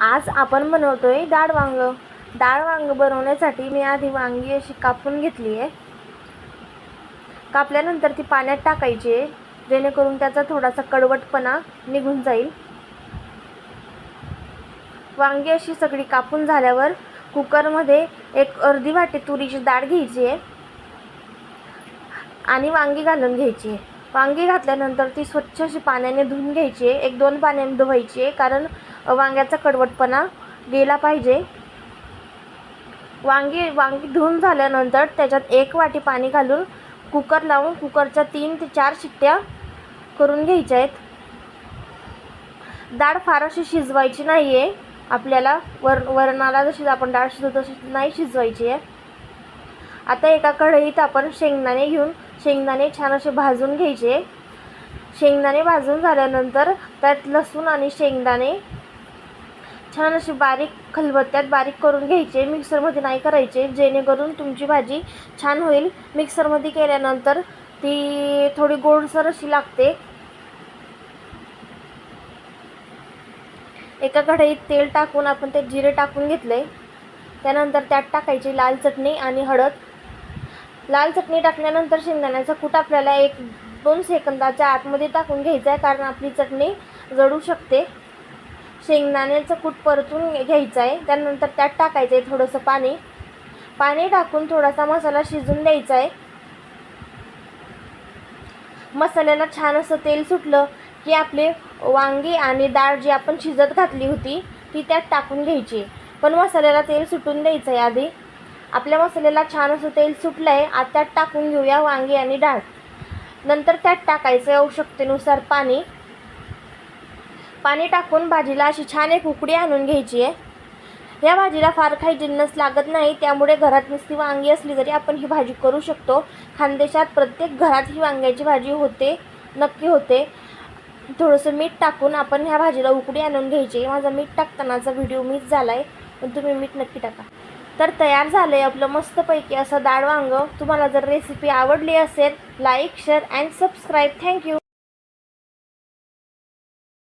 आज आपण बनवतोय डाळ वांग. डाळ वांग बनवण्यासाठी मी आधी वांगी अशी कापून घेतली आहे. कापल्यानंतर ती पाण्यात टाकायची आहे. जेणेकरून त्याचा थोडासा कडवटपणा निघून जाईल. वांगी अशी सगळी कापून झाल्यावर कुकरमध्ये एक अर्धी वाटी तुरीची डाळ घ्यायची आहे. आणि वांगी घालून घ्यायची आहे. वांगी घातल्यानंतर ती स्वच्छ अशी पाण्याने धुवून घ्यायची आहे. एक दोन पाण्याने धुवायची आहे. कारण वांग्याचा कडवटपणा गेला पाहिजे. वांगी वांगी धुवून झाल्यानंतर त्याच्यात एक वाटी पाणी घालून कुकर लावून कुकरच्या तीन ते चार शिट्ट्या करून घ्यायच्या आहेत डाळ फार अशी शिजवायची नाही आहे आपल्याला वर वरणाला जशी आपण डाळ शिजवतो तशी नाही शिजवायची आहे आता एका कढईत आपण शेंगदाणे घेऊन शेंगदाणे छान असे भाजून घ्यायचे. शेंगदाणे भाजून झाल्यानंतर त्यात लसूण आणि शेंगदाणे छान अशी बारीक खलबत्त्यात बारीक करून घ्यायचे मिक्सरमध्ये नाही करायचे. जेणेकरून तुमची भाजी छान होईल. मिक्सरमध्ये केल्यानंतर ती थोडी गोडसर अशी लागते. एका कढईत तेल टाकून आपण ते जिरे टाकून घेतले. त्यानंतर त्यात टाकायची लाल चटणी आणि हळद. लाल चटणी टाकल्यानंतर शेंगदाण्याचा कूट आपल्याला एक दोन सेकंदाच्या आतमध्ये टाकून घ्यायचा आहे कारण आपली चटणी जळू शकते. शेंगदाण्याचं कूट परतून घ्यायचं आहे त्यानंतर त्यात टाकायचं आहे थोडंसं पाणी. पाणी टाकून थोडासा मसाला शिजून द्यायचा आहे मसाल्याला छान असं तेल सुटलं की आपले वांगी आणि डाळ जी आपण शिजत घातली होती ती त्यात टाकून घ्यायची. पण मसाल्याला तेल सुटून द्यायचं आहे आधी. आपल्या मसाल्याला छान असं तेल सुटलं आहे आता त्यात टाकून घेऊया वांगी आणि डाळ. नंतर त्यात टाकायचं आहे आवश्यकतेनुसार पाणी. पाणी टाकून भाजीला अशी छान एक उकडी आणून घ्यायची आहे. या भाजीला फार काही जिन्नस लागत नाही त्यामुळे घरात नुसती वांगी असली तरी आपण ही भाजी करू शकतो. खानदेशात प्रत्येक घरात ही वांग्याची भाजी होते नक्की होते. थोडंसं मीठ टाकून आपण ह्या भाजीला उकडी आणून घ्यायची माझा मीठ टाकतानाचा व्हिडिओ मिस झाला आहे पण तुम्ही मीठ नक्की टाका. तर तयार झालं आहे आपलं मस्तपैकी असं डाळ वांग. तुम्हाला जर रेसिपी आवडली असेल like share and subscribe thank you